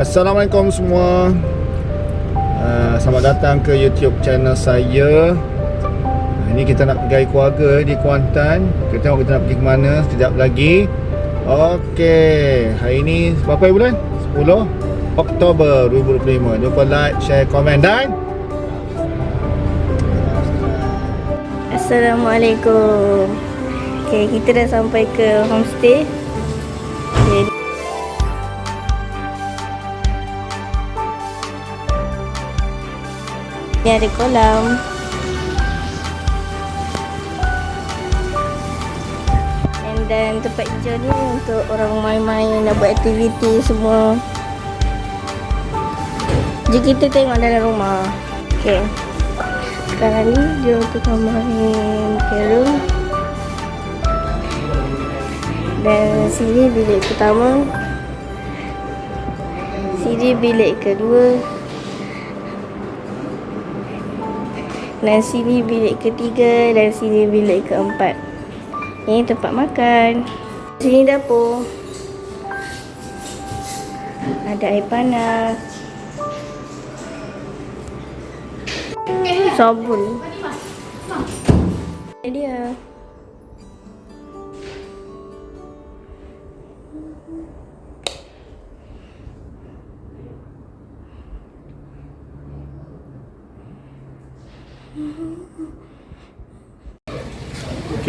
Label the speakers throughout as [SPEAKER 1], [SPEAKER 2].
[SPEAKER 1] Assalamualaikum semua uh, Selamat datang ke YouTube channel saya Ini kita nak pergi keluarga di Kuantan Kita tengok kita nak pergi ke mana sekejap lagi Okey Hari ni berapa bulan? 10 Oktober 2025 Jangan lupa like, share, komen dan
[SPEAKER 2] Assalamualaikum. Okay, kita dah sampai ke homestay. Ni ada kolam. And then tempat hijau ni untuk orang main-main nak buat aktiviti semua. Jom kita tengok dalam rumah. Okay. Sekarang ni dia tengah main carom Dan sini bilik pertama Sini bilik kedua Dan sini bilik ketiga Dan sini bilik keempat Ini tempat makan Sini dapur Ada air panas sabun. Ini dia.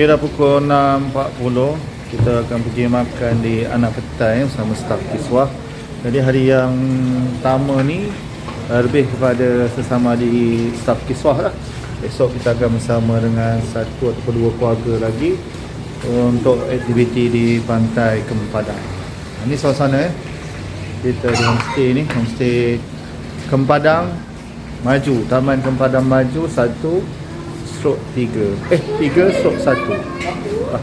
[SPEAKER 1] Okay dah pukul 6.40 Kita akan pergi makan di anak petai bersama staf kiswah. Jadi hari yang pertama ni uh, Lebih kepada sesama di staf kiswah lah. Esok kita akan bersama dengan satu ataupun dua keluarga lagi Untuk aktiviti di pantai Kempadan. Ini suasana eh? Kita di homestay ni Homestay Kempadang Maju Taman Kempadang Maju Satu Stroke tiga Eh tiga stroke satu ah.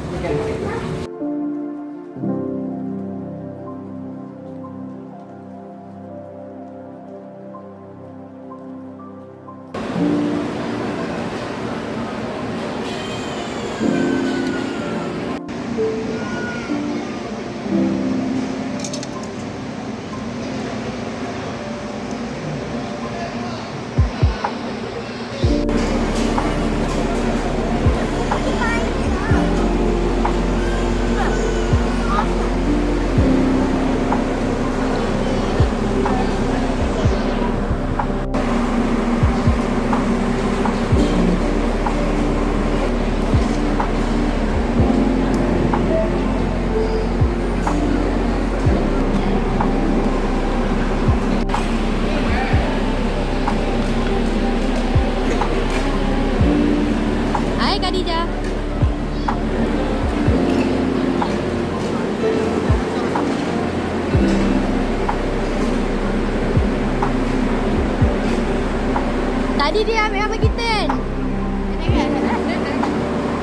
[SPEAKER 3] Tadi dia ambil apa kita kan?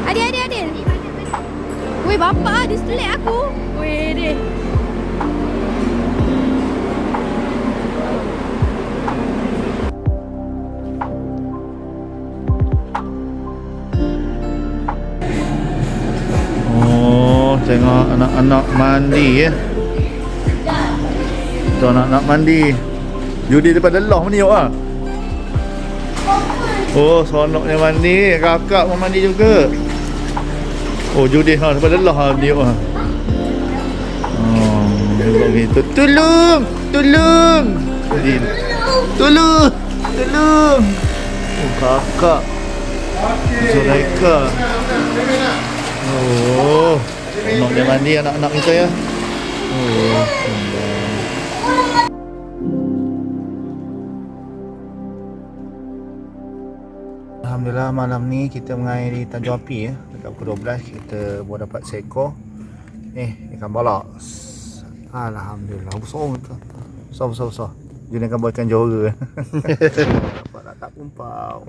[SPEAKER 3] Adil, adil, adil. Weh, bapak dia selit aku. Weh, dia.
[SPEAKER 1] Oh tengok anak-anak mandi ya Tu anak-anak mandi Judi daripada Allah meniup ah. Oh seronoknya mandi. Kakak mau mandi juga. Oh Judi ha, daripada Allah ah, meniup ah. Oh begitu Tolong! Tolong! Jadi, Tolong! Tolong! Oh kakak. Zulaika Oh, dia mandi anak-anak kita ya. Oh, Alhamdulillah malam ni kita mengairi Tanjung Api ya. Dekat pukul 12 kita baru dapat seekor eh ikan balak. Alhamdulillah besar betul. Besar besar besar. Dia nak buat ikan jora. Dapat nak tak pumpau.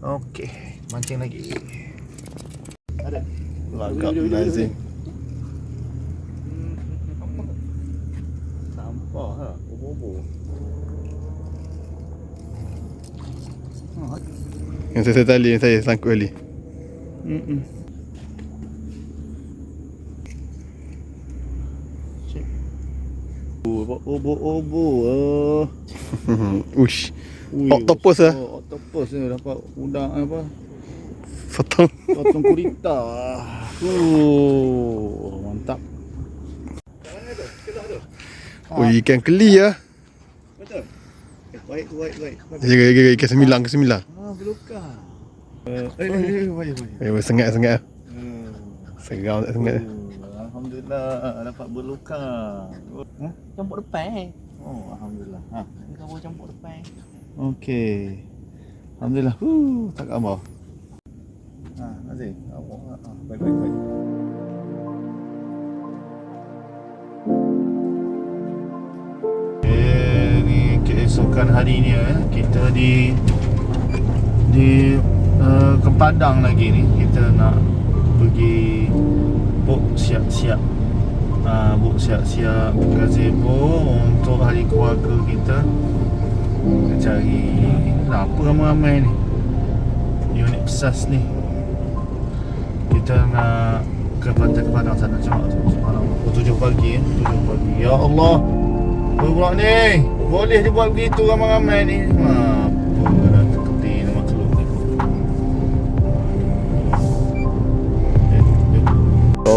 [SPEAKER 1] Okey, mancing lagi. Ada. Lagak Nazim. Sampah ha, bobo.
[SPEAKER 4] Yang saya tali yang saya sangkut tali.
[SPEAKER 1] Mm-mm. Oh, obo-obo. Oh.
[SPEAKER 4] Ush.
[SPEAKER 1] Ui,
[SPEAKER 4] Octopus ah.
[SPEAKER 1] Oh, octopus ni dapat udang apa?
[SPEAKER 4] Potong.
[SPEAKER 1] Potong kurita. Oh, mantap.
[SPEAKER 4] Oh, ikan keli lah.
[SPEAKER 1] Betul. Eh, baik, baik, baik.
[SPEAKER 4] Jaga, jaga, ikan sembilan, ikan sembilan.
[SPEAKER 1] Ah, belukar. Eh, eh, eh, baik, baik.
[SPEAKER 4] Eh, sengat, sengat.
[SPEAKER 1] Hmm.
[SPEAKER 4] Seram tak sengat.
[SPEAKER 1] Oh, Alhamdulillah dapat berlukar. Ha?
[SPEAKER 5] Campur depan eh.
[SPEAKER 1] Oh, alhamdulillah. Ha.
[SPEAKER 5] Ni kau campur depan.
[SPEAKER 1] Okey. Alhamdulillah. Huh, tak apa. Ha, Nazir. Awak ha. Baik, baik, baik. Eh, ni keesokan harinya eh. Kita di di uh, ke Padang lagi ni. Kita nak pergi book siap-siap uh, book siap-siap gazebo untuk hari keluarga kita. Cari lah, apa ramai-ramai ni? Unit pesas ni. Kita nak ke pantai ke Padang sana. Cuma semalam 7 pagi eh. 7 pagi. Ya Allah. Pula ni? Boleh dibuat begitu ramai-ramai ni. Apa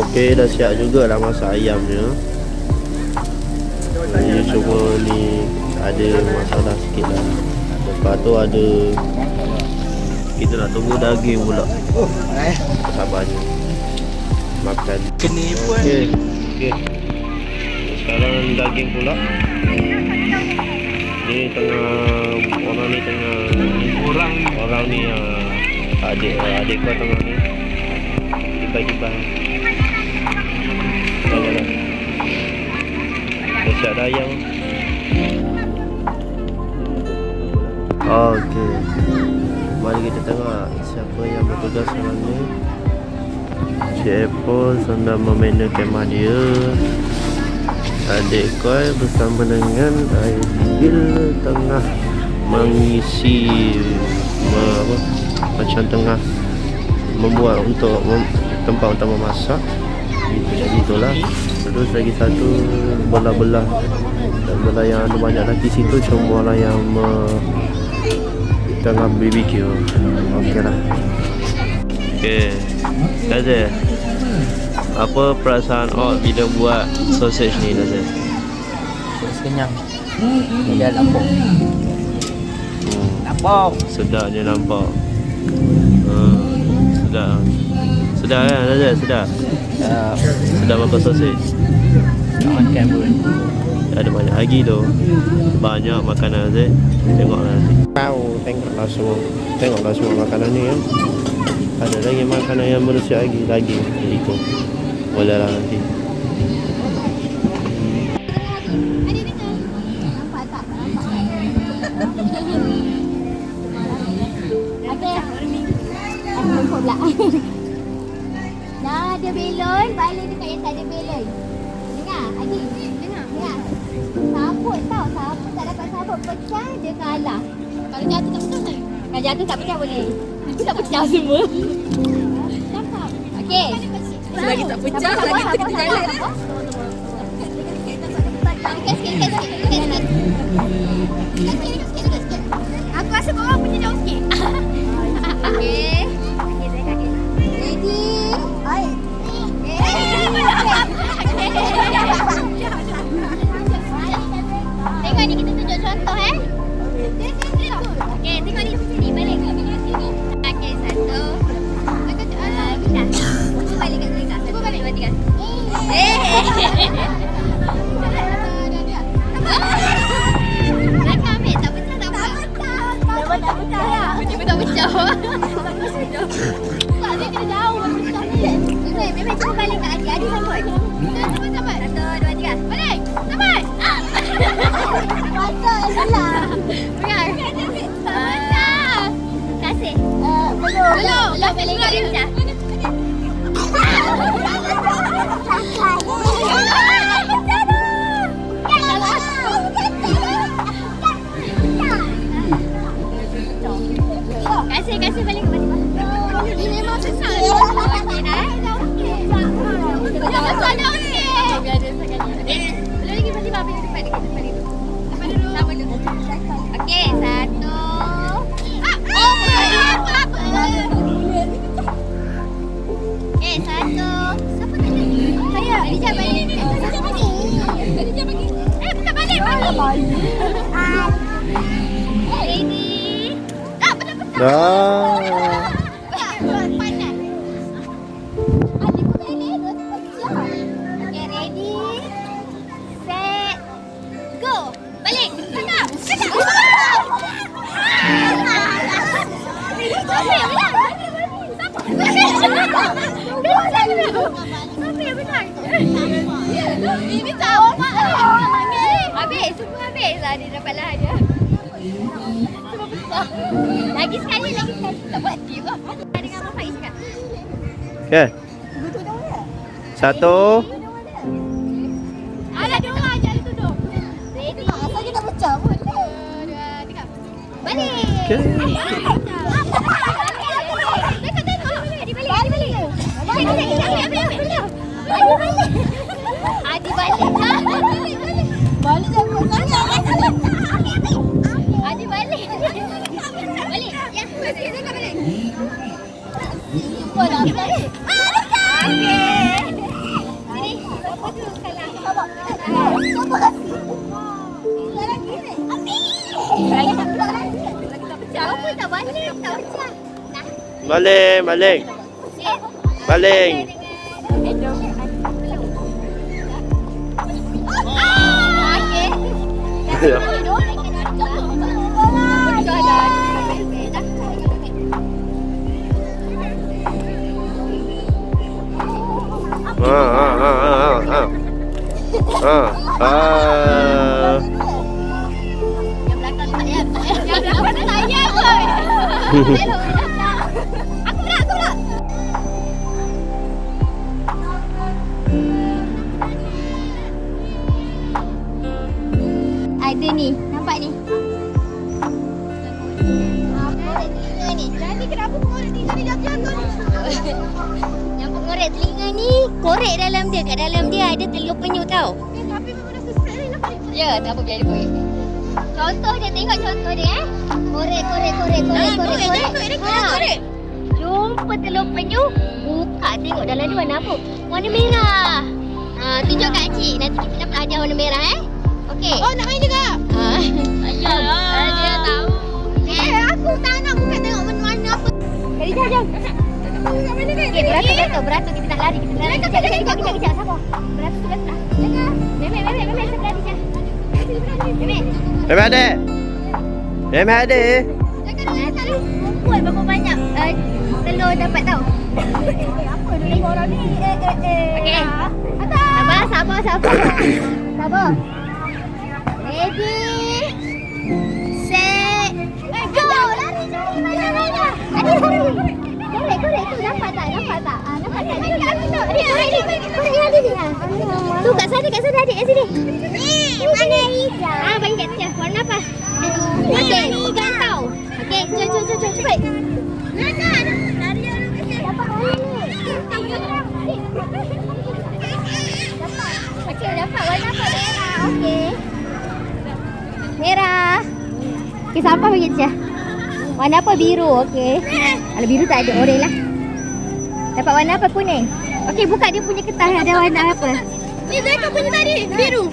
[SPEAKER 6] Okey dah siap jugalah masak ayamnya. Ini cuma ni ada masalah sikit lah. Lepas tu ada Kita nak tunggu daging pula. Sabarnya. Makan.
[SPEAKER 5] Kena pun.
[SPEAKER 6] Okey. Okey. Sekarang daging pula. Ni tengah Orang ni tengah Orang. Orang ni uh, Adik adik kau tengah ni. Tiba-tiba Dah ayam Okey. Mari kita tengok Siapa yang bertugas sekarang ni Cik Apple sedang membina kemah dia. Adik Koi bersama dengan Aidil tengah mengisi me, apa, macam tengah membuat untuk mem, tempat untuk memasak. Itu jadi itulah terus lagi satu belah-belah dan belah yang ada banyak lagi situ cuma orang yang me, tengah BBQ okey lah okey Nazir apa perasaan awak bila buat sausage ni Nazir?
[SPEAKER 5] Kenyang. Dia lampau.
[SPEAKER 6] Hmm,
[SPEAKER 5] Lampau.
[SPEAKER 6] sedapnya nampak hmm, sedap sedap kan Nazir? sedap?
[SPEAKER 5] Uh,
[SPEAKER 6] sedap makan sausage
[SPEAKER 5] tak makan pun.
[SPEAKER 6] ada banyak lagi tu. Banyak makanan Nazir tengoklah nanti. Tahu tengoklah semua. Tengoklah semua makanan ni kan ada lagi makanan yang berusia lagi lagi. Itu. Boleh lah nanti.
[SPEAKER 3] Aku lupa pula. Ada belon, balik dekat yang tak ada belon. Dengar, Adi. Dengar. Dengar. Sabut tau, sabut tak dapat sabut pecah, dia kalah. Kalau jatuh tak pecah kan? Kalau jatuh tak pecah boleh. Nanti tak pecah semua. Cakap. Okey. Lagi tak pecah, lagi kita jalan. Sikit, sikit, sikit, sikit, sikit, sikit. Sikit, sikit, sikit, sikit, sikit. Aku rasa korang punya jauh sikit. Okey. Kasih, kasih balik kepada Ini memang susah. Habis, semua habis lah dia dapat lah dia. Lagi sekali, lagi sekali. Tak buat tip lah. Dengan Abang Faiz cakap.
[SPEAKER 6] Okay. Satu.
[SPEAKER 3] Balik, balik. Balik.
[SPEAKER 6] Ah, ah, ah, ah, ah. Ah, ah.
[SPEAKER 3] Yang belakang tak payah. Yang belakang tak payah kot. Aku Pengorek telinga ni korek dalam dia. Kat dalam dia ada telur penyu tau. Eh, tapi memang dah suspek ni nampak ni. Ya, tak apa biar dia korek. Contoh dia tengok contoh dia eh. Korek korek korek korek korek korek. Ha. Jumpa telur penyu, buka tengok dalam dia warna apa? Warna merah. Ha, tunjuk kat cik. Nanti kita dapat hadiah warna merah eh. Okey. Oh, nak main juga? Ha. Ayalah. Dia tahu. Eh, aku tak nak buka tengok warna apa. Jadi jom jom. Okey, beratur beratur beratur kita nak lari kita nak lari. Kejap kejap kejap kejap kejap sabar. Beratur sebelah sebelah. Jangan. Memek memek memek sebelah ni. Memek.
[SPEAKER 6] Memang ada. Memang ada.
[SPEAKER 3] Nanti kumpul berapa banyak uh, telur dapat tau. Apa ni orang ni? Eh eh eh. Okey. Sabar sabar sabar. sabar. Ready. Set. Go. Lari lari lari lari. Lari lari. Tu nampak tak? Ah nampak tak? Ni aku. Ni ni ni. Ni. kat sana kat sana adik kat sini. Ni mana hijau? Ah bagi kat dia. Warna apa? Okey, hijau tau. Okey, jom jom jom jom cepat. Mana? Lari lari kat sini. Dapat mana ni? Dapat. Okey, dapat warna apa merah. Okey. Merah. Okey, siapa bagi Cia? Warna apa biru? Okey. Kalau biru tak ada, oranye lah. Dapat warna apa? Kuning. Okey, buka dia punya kertas ada warna apa? Ni Zeka punya tadi, biru.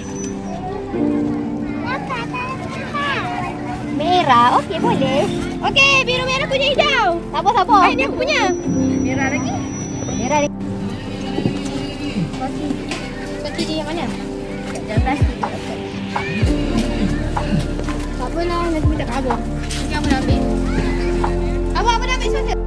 [SPEAKER 3] Merah. Okey, boleh. Okey, biru merah punya hijau. Sabar, sabar. Ini aku punya. Merah lagi. Merah lagi. Kaki. Kaki dia yang mana? Dalam plastik. Tak apalah, nanti minta kat Abah. Nanti dah ambil. Abah, Abah dah ambil saja.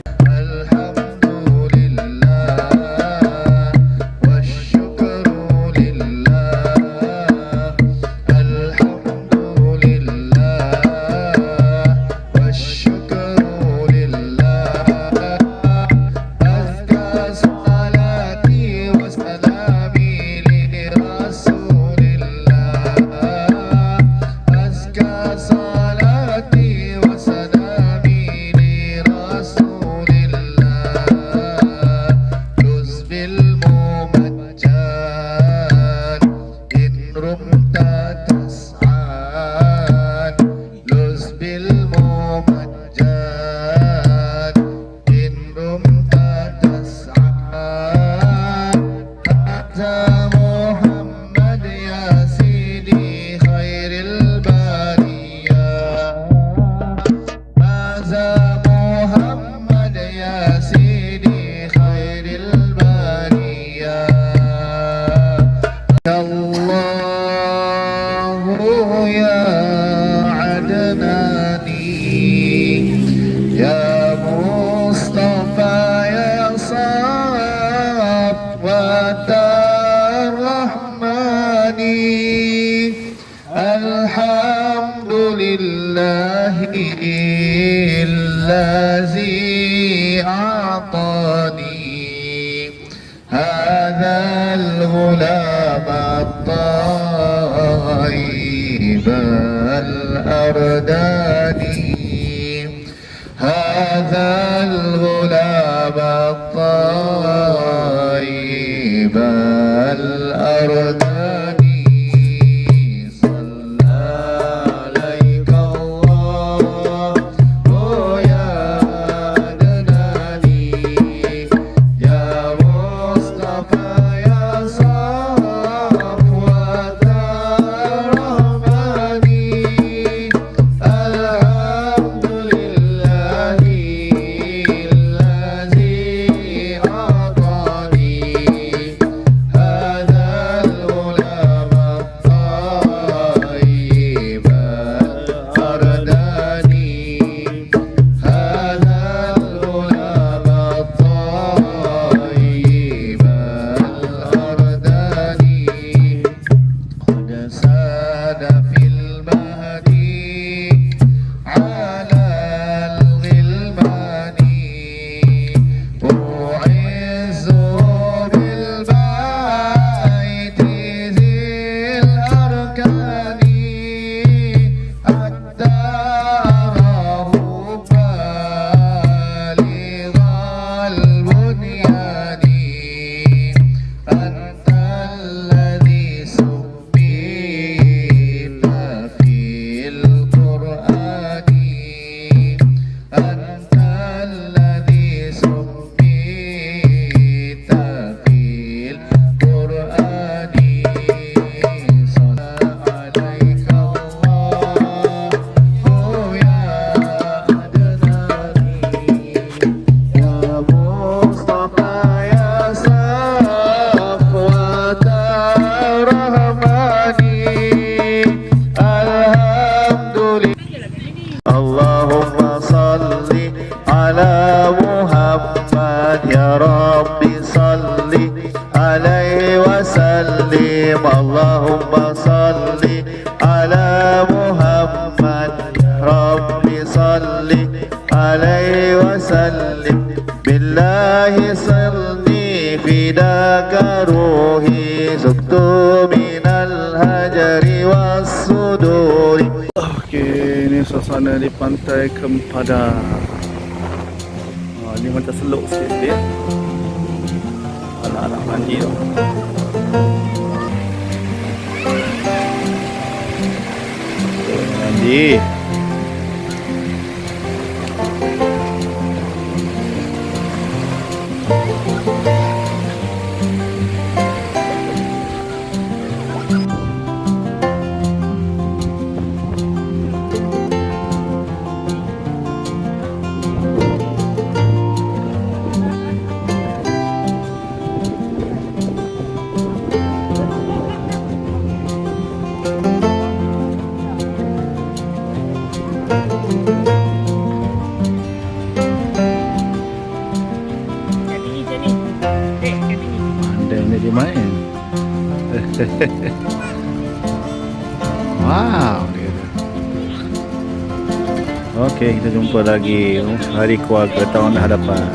[SPEAKER 1] أعطاني هذا الغلام الطيب الأرداني. هذا الغلام الطيب الأرداني. sudori Okey, ini suasana di pantai Kempada. Oh, Ini macam seluk sikit dia Anak-anak mandi tu. Mandi Mandi. Jumpa lagi hari keluarga tahun hadapan.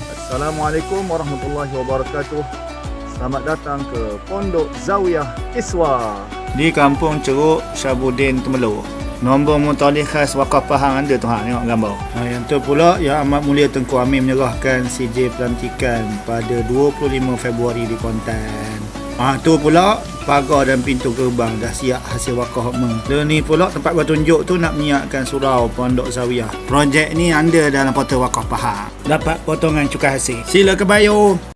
[SPEAKER 1] Assalamualaikum warahmatullahi wabarakatuh. Selamat datang ke Pondok Zawiyah Kiswa di Kampung Ceruk Syabudin Temelur. Nombor mutalik khas Wakaf Pahang anda tu ha tengok gambar. Ha, yang tu pula Yang Amat Mulia Tengku Amin menyerahkan CJ pelantikan pada 25 Februari di Kuantan. Ah ha, tu pula pagar dan pintu gerbang dah siap hasil wakaf hokma. Dan ni pula tempat bertunjuk tu nak menyiapkan surau Pondok Zawiyah. Projek ni anda dalam portal wakaf Pahang. Dapat potongan cukai hasil. Sila ke Bayo.